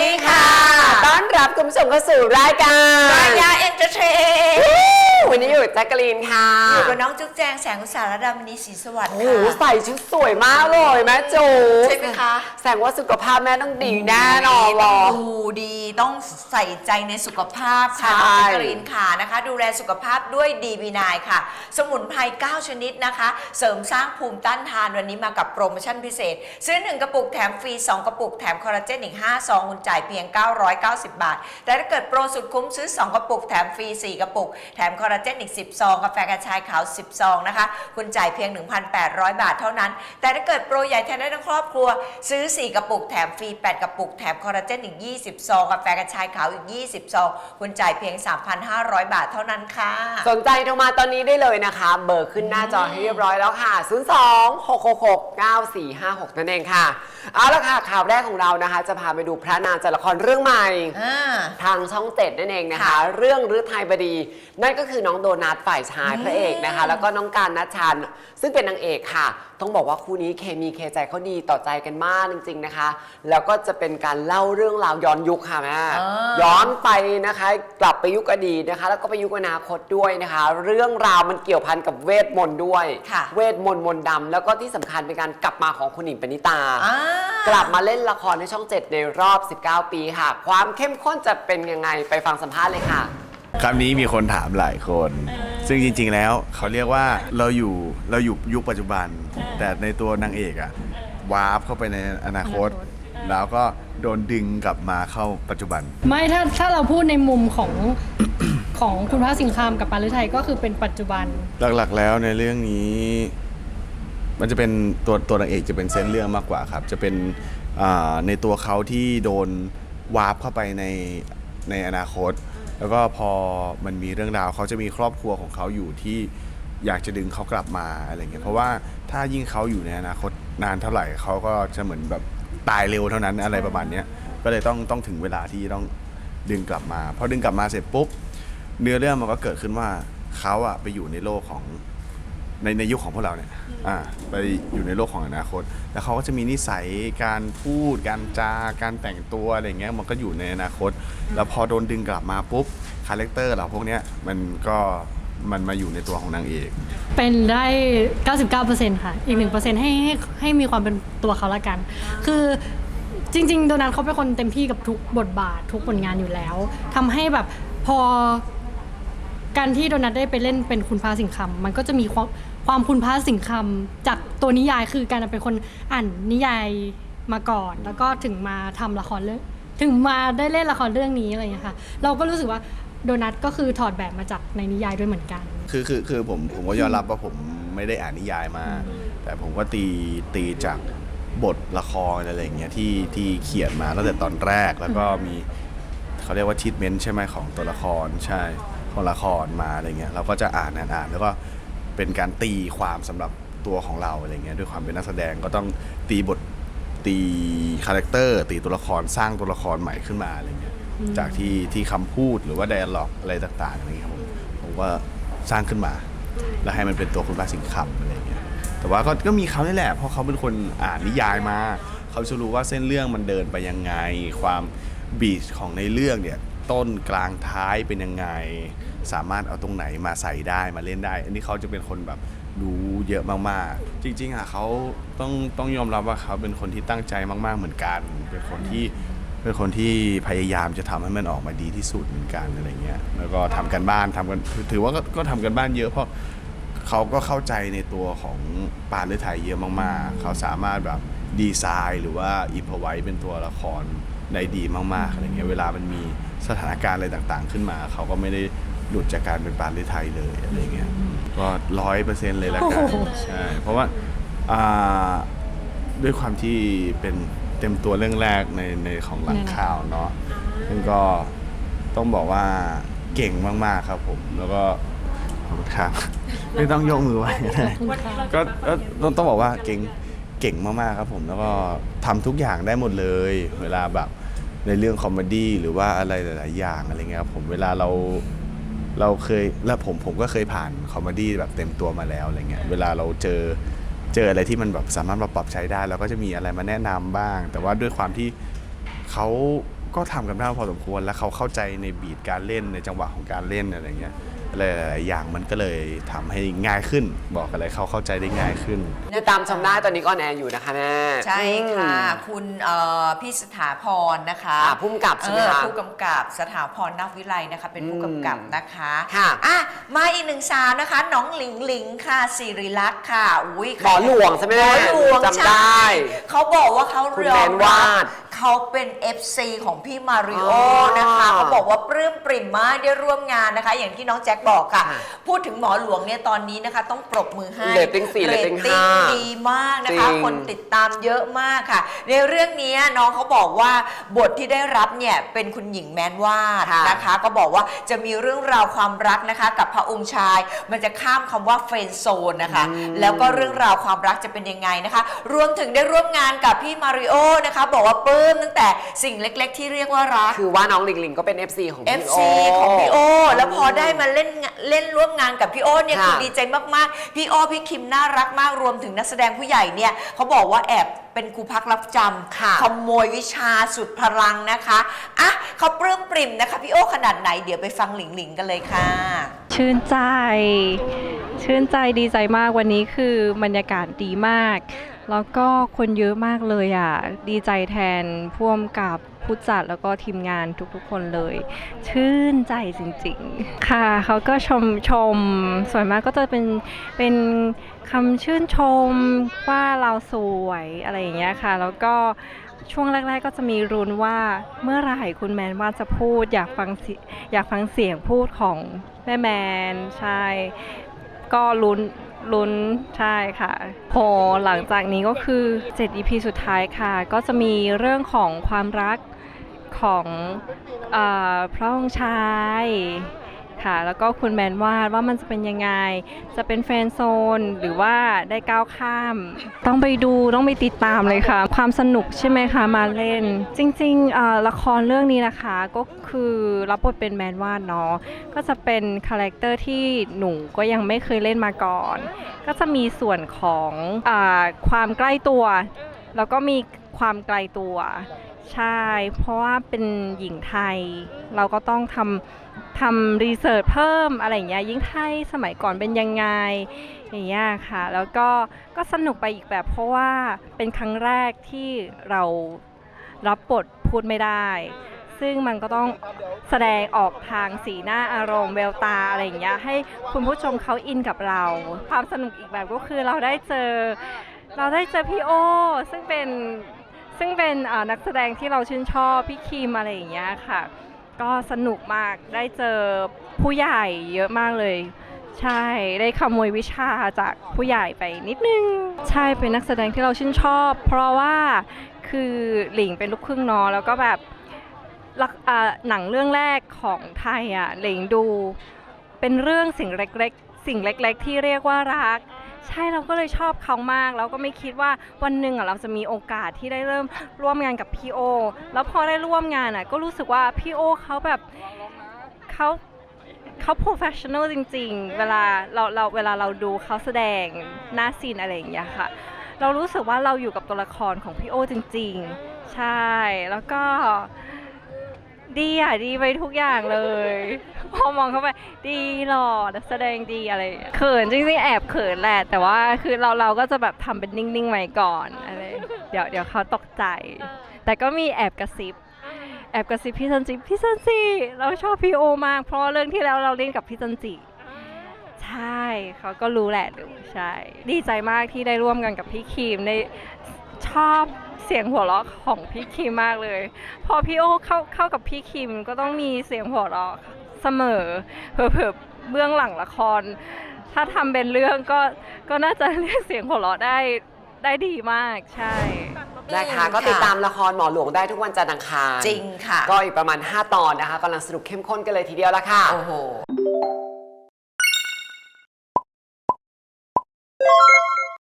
ดีค่ะ ต้อนรับคุณผู้ชมเข้าสู่รายการมายาเอนเตอร์เทน วันนี้อยู่กับแจ็คกะลีนค่ะอยู่กับน้องจุ๊บแจงแสงอุตสาหรดามณีศรีสวัสดิ์โอ้โหค่ะ ใส่ชุดสวยมากเลยแม่จูใช่ไหมคะ แสดงว่าสุขภาพแม่ต้องดีแน่นอนหรอดูดีต้องใส่ใจในสุขภาพค่ะใช่ น้องแจ๊กกะรีนค่ะนะคะ ดูแลสุขภาพด้วยดีบีนายค่ะ สมุนไพร9ชนิดนะคะ เสริมสร้างภูมิต้านทานวันนี้มากับโปรโมชั่นพิเศษ ซื้อ 1 กระปุกแถมฟรี 2 กระปุกแถมคอลลาเจนอีก5ซองคุณจ่ายเพียง 990 บาท แต่ถ้าเกิดโปรสุดคุ้มซื้อ 2 กระปุกแถมฟรี 4 กระปุก แถมคอลลาเจนอีก 10 ซอง กาแฟกระชายขาว 10 ซองนะคะ คุณจ่ายเพียง 1,800 บาทเท่านั้น แต่ถ้าเกิดโปรใหญ่แทนได้ทั้งครอบครัว ซื้อ 4 กระปุกแถมฟรี 8 กระปุกแถมคอลลาเจนอีก 20 ซอง กาแฟกระชายขาวอีก 20 ซอง คุณจ่ายเพียง 3,500 บาทเท่านั้นค่ะ สนใจโทรมาตอนนี้ได้เลยนะคะ เบอร์ขึ้นหน้าจอให้เรียบร้อยแล้วค่ะ 0 2 6 6 6 9 4 5 6 นั่นเองค่ะเอาละค่ะข่าวแรกของเรานะคะ จะพาไปดูพระนางจากละครเรื่องใหม่อ่าทางช่องเจ็ดนั่นเองนะคะค่ะเรื่องฤทัยบดี นั่นก็คือน้องโดนัทฝ่ายชายพระเอกนะคะ แล้วก็น้องการนัชชัน ซึ่งเป็นนางเอกค่ะ ต้องบอกว่าคู่นี้เคมีเคใจเขาดีต่อใจกันมากจริง ๆนะคะ แล้วก็จะเป็นการเล่าเรื่องราวย้อนยุคค่ะแม่อ่าย้อนไปนะคะ กลับไปยุคอดีตนะคะ แล้วก็ไปยุคอนาคตด้วยนะคะ เรื่องราวมันเกี่ยวพันกับเวทมนต์ด้วยค่ะเวทมนต์มนต์ดำแล้วก็ที่สำคัญเป็นการกลับมาของคุณหญิงปณิตาอ่ากลับมาเล่นละครในช่อง 7 ในรอบ 19 ปีค่ะ ความเข้มข้นจะเป็นยังไงไปฟังสัมภาษณ์เลยค่ะ คำนี้มีคนถามหลายคน ซึ่งจริง ๆ แล้วเขาเรียกว่าเราอยู่เราอยู่ยุคปัจจุบัน แต่ในตัวนางเอกอะวาร์ปเข้าไปในอนาคต แล้วก็โดนดึงกลับมาเข้าปัจจุบัน ไม่ถ้าถ้าเราพูดในมุมของ ของคุณพระสิงคามกับปาลือไทยก็คือเป็นปัจจุบัน หลักๆ แล้วในเรื่องนี้ มันจะเป็นตัวตัวนางเอกจะเป็นเส้นเรื่องมากกว่าครับ จะเป็นอ่าในตัวเขาที่โดนวาร์ปเข้าไปในในอนาคต แล้วก็พอมันมีเรื่องราวเขาจะมีครอบครัวของเขาอยู่ที่อยากจะดึงเขากลับมาอะไรเงี้ยเพราะว่าถ้ายิ่งเขาอยู่ในอนาคตนานเท่าไหร่เขาก็จะเหมือนแบบตายเร็วเท่านั้นอะไรประมาณเนี้ยก็เลยต้องต้องถึงเวลาที่ต้องดึงกลับมาพอดึงกลับมาเสร็จปุ๊บเนื้อเรื่องมันก็เกิดขึ้นว่าเขาอะไปอยู่ในโลกของ ในในยุคของพวกเราเนี่ยอ่าไปอยู่ในโลกของอนาคต แล้วเขาก็จะมีนิสัยการพูด การจาการแต่งตัวอะไรเงี้ยมันก็อยู่ในอนาคต แล้วพอโดนดึงกลับมาปุ๊บคาแรคเตอร์เราพวกเนี้ยมันก็มันมาอยู่ในตัวของนางเอก เป็นได้ 99%ค่ะ อีก 1%ให้ให้ให้มีความเป็นตัวเขาละกัน คือจริง ๆ โดนัทเขาเป็นคนเต็มที่กับทุกบทบาททุกผลงานอยู่แล้วทำให้แบบพอการที่โดนัทได้ไปเล่นเป็นคุณพระสิงคำมันก็จะมีความ ความคุณพระสิงคำจากตัวนิยายคือการเป็นคนอ่านนิยายมาก่อน แล้วก็ถึงมาทำละครเรื่องถึงมาได้เล่นละครเรื่องนี้อะไรอย่างเงี้ยค่ะเราก็รู้สึกว่าโดนัทก็คือถอดแบบมาจากในนิยายด้วยเหมือนกัน คือคือคือผมผมก็ยอมรับว่าผมไม่ได้อ่านนิยายมา แต่ผมก็ตีตีจากบทละครอะไรอย่างเงี้ยที่ที่เขียนมาตั้งแต่ตอนแรกแล้วก็มีเขาเรียกว่าทีทเมนต์ใช่ไหมของตัวละครใช่ของละครมาอะไรเงี้ยเราก็จะอ่านอ่านอ่านแล้วก็ เป็นการตีความสำหรับตัวของเราอะไรเงี้ยด้วยความเป็นนักแสดงก็ต้องตีบทตีคาแรคเตอร์ตีตัวละครสร้างตัวละครใหม่ขึ้นมาอะไรเงี้ยจากที่ที่คำพูดหรือว่าไดอะล็อกอะไรต่างๆอะไรเงี้ยครับผมผมว่าสร้างขึ้นมา แล้วให้มันเป็นตัวคุณพระสิงห์คำอะไรเงี้ยแต่ว่าก็ก็มีเขานี่แหละเพราะเขาเป็นคนอ่านนิยายมาเขาจะรู้ว่าเส้นเรื่องมันเดินไปยังไง ความบีชของในเรื่องเนี่ย ต้นกลางท้ายเป็นยังไง สามารถเอาตรงไหนมาใส่ได้มาเล่นได้ อันนี้เขาจะเป็นคนแบบรู้เยอะมากๆ จริงๆอะเขาต้องต้องยอมรับว่าเขาเป็นคนที่ตั้งใจมากๆเหมือนกัน เป็นคนที่เป็นคนที่พยายามจะทำให้มันออกมาดีที่สุดเหมือนกันอะไรเงี้ย แล้วก็ทำกันบ้านทำกันถือว่าก็ก็ทำกันบ้านเยอะเพราะเขาก็เข้าใจในตัวของปานฤทัยเยอะมากๆ เขาสามารถแบบดีไซน์หรือว่าอิมพอไว้เป็นตัวละคร ได้ดีมากๆอะไรเงี้ยเวลามันมีสถานการณ์อะไรต่างๆ ขึ้นมา เขาก็ไม่ได้หลุดจากการเป็นปานฤทัยเลยอะไรเงี้ยก็ร้อยเปอร์เซ็นต์เลยละกันโอ้โหใช่เพราะว่าอ่าด้วยความที่เป็นเต็มตัวเรื่องแรกในในของหลังข่าวเนาะซึ่งก็ต้องบอกว่าเก่งมากๆครับผม แล้วก็ขอบคุณครับ ไม่ต้องยกมือไหว้ก็ได้ก็ก็ต้องต้องบอกว่าเก่ง เก่งมากๆครับผมแล้วก็ทำทุกอย่างได้หมดเลย เวลาแบบในเรื่องคอมเมดี้หรือว่าอะไรหลายๆอย่างอะไรเงี้ยครับผมเวลาเราเราเคยแล้วผมผมก็เคยผ่านคอมเมดี้แบบเต็มตัวมาแล้วอะไรเงี้ยเวลาเราเจอเจออะไรที่มันแบบสามารถมาปรับใช้ได้เราก็จะมีอะไรมาแนะนำบ้าง แต่ว่าด้วยความที่เขาก็ทำกันได้พอสมควร แล้วเขาเข้าใจในบีทการเล่นในจังหวะของการเล่นอะไรเงี้ย หลายๆอย่างมันก็เลยทำให้ง่ายขึ้น บอกอะไรเขาเข้าใจได้ง่ายขึ้นติดตามชมได้ตอนนี้ก็ออนแอร์อยู่นะคะแม่ ใช่ค่ะอืมคุณเอ่อพี่สถาพรนะคะอ่าผู้กำกับใช่ไหมเออคะผู้กำกับสถาพรนักวิไลนะคะ เป็นผู้กำกับนะคะค่ะอะมาอีกหนึ่งสาวนะคะ น้องหลิงหลิงค่ะสิริลักษณ์ค่ะอุ้ยหมอหลวงใช่ไหมหมอหลวงจำได้ใช่เขาบอกว่าเขาคุณเรียแมนนวาด เขาเป็น FC ของพี่มาริโออ๋อนะคะเขาบอกว่าปลื้มปริ่มมากได้ร่วมงานนะคะ อย่างที่น้องแจ็คบอกค่ะค่ะ พูดถึงหมอหลวงเนี่ยตอนนี้นะคะ ต้องปรบมือให้เรตติ้งสี่เรตติ้งห้าดีมากนะคะ จริง คนติดตามเยอะมากค่ะ ในเรื่องนี้น้องเขาบอกว่าบทที่ได้รับเนี่ยเป็นคุณหญิงแมนวาดค่ะนะคะ ก็บอกว่าจะมีเรื่องราวความรักนะคะ กับพระองค์ชาย มันจะข้ามคำว่าเฟรนด์โซนนะคะแล้วก็เรื่องราวความรักจะเป็นยังไงนะคะ รวมถึงได้ร่วมงานกับพี่มาริโอนะคะ บอกว่าปลื้มตั้งแต่สิ่งเล็ก ๆ ที่เรียกว่ารัก คือว่าน้องหลิงหลิงก็เป็น FC ของพี่ FC ของพี่โอ แล้วพอได้มาเล่นงานเล่นร่วมงานกับพี่โอเนี่ยค่ะคือดีใจมากๆ พี่โอพี่คิมน่ารักมากรวมถึงนักแสดงผู้ใหญ่เนี่ยเขาบอกว่าแอบเป็นครูพักรับจำค่ะขโมยวิชาสุดพลังนะคะอะเขาปลื้มปริ่มนะคะพี่โอขนาดไหนเดี๋ยวไปฟังหลิงหลิงกันเลยค่ะ ชื่นใจ ชื่นใจดีใจมากวันนี้คือบรรยากาศดีมาก แล้วก็คนเยอะมากเลยอะ ดีใจแทนพ่วมกับ ผู้จัดแล้วก็ทีมงานทุกๆคนเลย ชื่นใจจริงๆ ค่ะเขาก็ชมชมส่วนมากก็จะเป็นเป็นคำชื่นชมว่าเราสวยอะไรอย่างเงี้ยค่ะ แล้วก็ช่วงแรก ๆ ก็จะมีรุนว่าเมื่อไหร่คุณแมนว่าจะพูดอยากฟังเสียอยากฟังเสียงพูดของแม่แมนใช่ก็ลุ้นลุ้นใช่ค่ะโหหลังจากนี้ก็คือ 7 EP สุดท้ายค่ะ ก็จะมีเรื่องของความรัก ของอพระองค์ชายค่ะแล้วก็คุณแมนวาดว่ามันจะเป็นยังไง จะเป็นแฟนโซนหรือว่าได้ก้าวข้าม ต้องไปดูต้องไปติดตามเลยค่ะ ความสนุกใช่ไหมคะมาเล่น จริงๆละครเรื่องนี้นะคะก็คือรับบทเป็นแมนวาดเนาะก็จะเป็นคาแรคเตอร์ที่หนูก็ยังไม่เคยเล่นมาก่อน ก็จะมีส่วนของอความใกล้ตัว แล้วก็มีความไกลตัว ใช่ เพราะว่าเป็นหญิงไทย เราก็ต้องทำทำรีเสิร์ชเพิ่มอะไรอย่างเงี้ยยิ่งไทยสมัยก่อนเป็นยังไงอย่างเงี้ยค่ะ แล้วก็ก็สนุกไปอีกแบบเพราะว่าเป็นครั้งแรกที่เรารับบทพูดไม่ได้ ซึ่งมันก็ต้องแสดงออกทางสีหน้าอารมณ์เวลตาอะไรอย่างเงี้ยให้คุณผู้ชมเขาอินกับเรา ความสนุกอีกแบบก็คือเราได้เจอ เราได้เจอพี่โอ ซึ่งเป็น ซึ่งเป็นนักแสดงที่เราชื่นชอบพี่คิมอะไรอย่างเงี้ยค่ะ ก็สนุกมากได้เจอผู้ใหญ่เยอะมากเลย ใช่ได้ขโมยวิชาจากผู้ใหญ่ไปนิดนึง ใช่เป็นนักแสดงที่เราชื่นชอบ เพราะว่าคือหลิงเป็นลูกครึ่งนอแล้วก็แบบหนังเรื่องแรกของไทยอะหลิงดูเป็นเรื่องสิ่งเล็กๆ สิ่งเล็ก ๆ ที่เรียกว่ารัก ใช่เราก็เลยชอบเขามาก แล้วก็ไม่คิดว่าวันหนึ่งอะเราจะมีโอกาสที่ได้เริ่มร่วมงานกับพี่โอ แล้วพอได้ร่วมงานอะก็รู้สึกว่าพี่โอเขาแบบเขาเขา professional จริง ๆ เวลาเราเราเวลาเราดูเขาแสดงหน้าซีนอะไรอย่างเงี้ยค่ะ เรารู้สึกว่าเราอยู่กับตัวละครของพี่โอจริง ๆ ใช่แล้วก็ ดีอะดีไปทุกอย่างเลย พอมองเข้าไปดีหล่อนักแสดงดีอะไรอย่างเงี้ยเขินจริงๆแอบเขินแหละ แต่ว่าคือเราเราก็จะแบบทำเป็นนิ่งๆไว้ก่อนอะไรเดี๋ยวเดี๋ยวเขาตกใจ แต่ก็มีแอบกระซิบ แอบกระซิบพี่ซันจิพี่ซันจิเราชอบพี่โอมากเพราะว่าเรื่องที่แล้วเราเล่นกับพี่ซันจิ ใช่เขาก็รู้แหละดูใช่ ดีใจมากที่ได้ร่วมกันกับพี่คิมใน ชอบเสียงหัวเราะของพี่คิมมากเลย พอพี่โอเข้าเข้ากับพี่คิมก็ต้องมีเสียงหัวเราะเสมอเผื่อๆเบื้องหลังละคร ถ้าทำเป็นเรื่องก็ก็น่าจะเรียกเสียงหัวเราะได้ได้ดีมากใช่ นะคะอืมก็ติดค่ะตามละครหมอหลวงได้ทุกวันจันทร์อังคารจริงค่ะ ก็อีกประมาณ 5 ตอนนะคะกำลังสนุกเข้มข้นกันเลยทีเดียวละค่ะ โอ้โห